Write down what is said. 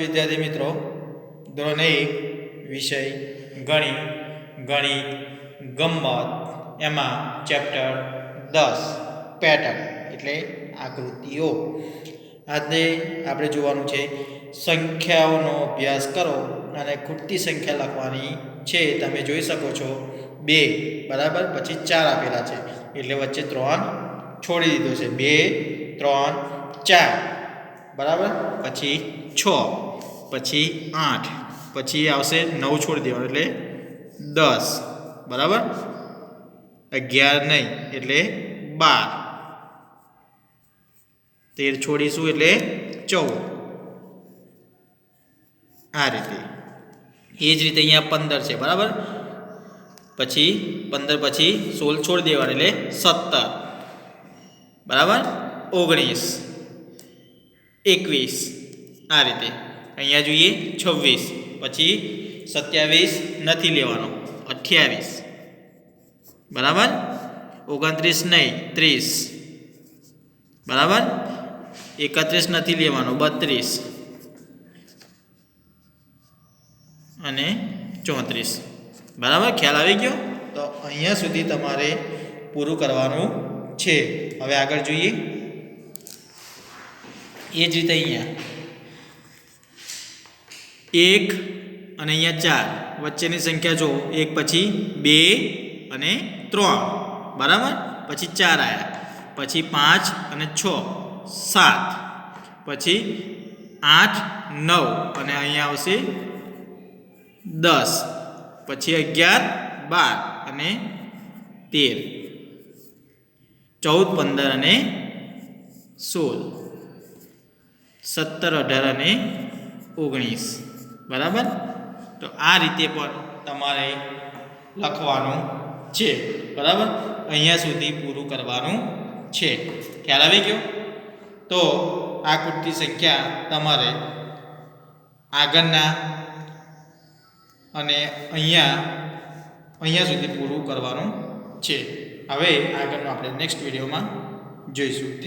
વિદ્યાર્થી મિત્રો, ધોરણ એક, વિષય ગણિત ગણિત ગમ્મત એમાં ચેપ્ટર દસ પેટર્ન એટલે આકૃતિઓ. આજે આપણે જોવાનું છે, સંખ્યાઓનો અભ્યાસ કરો અને ખૂટતી સંખ્યા લખવાની છે. તમે જોઈ શકો છો, બે, બરાબર? પછી ચાર આપેલા છે. એટલે વચ્ચે ત્રણ છોડી દીધો છે. બે, ત્રણ, ચાર, બરાબર? પછી છ. પછી આઠ. પછી આવશે નવ છોડી દેવાનું એટલે દસ. બરાબર? અગિયાર નહીં, એટલે બાર. તેર છોડીશું એટલે ચૌદ. આ રીતે. એ જ રીતે અહીંયા પંદર છે, બરાબર? પછી પંદર, પછી સોળ છોડી દેવાનું એટલે સત્તર. બરાબર? ઓગણીસ. એકવીસ. આ રીતે. અહીંયા જોઈએ છવ્વીસ, પછી સત્યાવીસ નથી લેવાનો, અઠ્યાવીસ. બરાબર? ઓગણત્રીસ નહીં, ત્રીસ. બરાબર? એકત્રીસ નથી લેવાનો, બત્રીસ. અને ચોત્રીસ. બરાબર? ખ્યાલ આવી ગયો? તો અહીંયા સુધી તમારે પૂરું કરવાનું છે. હવે આગળ જોઈએ. એ જ રીતે અહીંયા. એક અને અહીંયા ચાર. વચ્ચેની સંખ્યા જો એક પછી બે અને ત્રણ. બરાબર? પછી ચાર આવ્યા પછી પાંચ અને છ. સાત. પછી આઠ, નવ અને અહીંયા આવશે દસ. પછી અગિયાર, બાર અને તેર. ચૌદ, પંદર અને સોળ. સત્તર, અઢાર અને ઓગણીસ. બરાબર? તો આ રીતે પણ તમારે લખવાનું છે. બરાબર? અહીંયા સુધી પૂરું કરવાનું છે. ખ્યાલ આવી ગયો? તો આ કુટતી સંખ્યા તમારે આગળના અને અહીંયા અહીંયા સુધી પૂરું કરવાનું છે. હવે આગળનું આપણે નેક્સ્ટ વિડીયોમાં જોઈશું.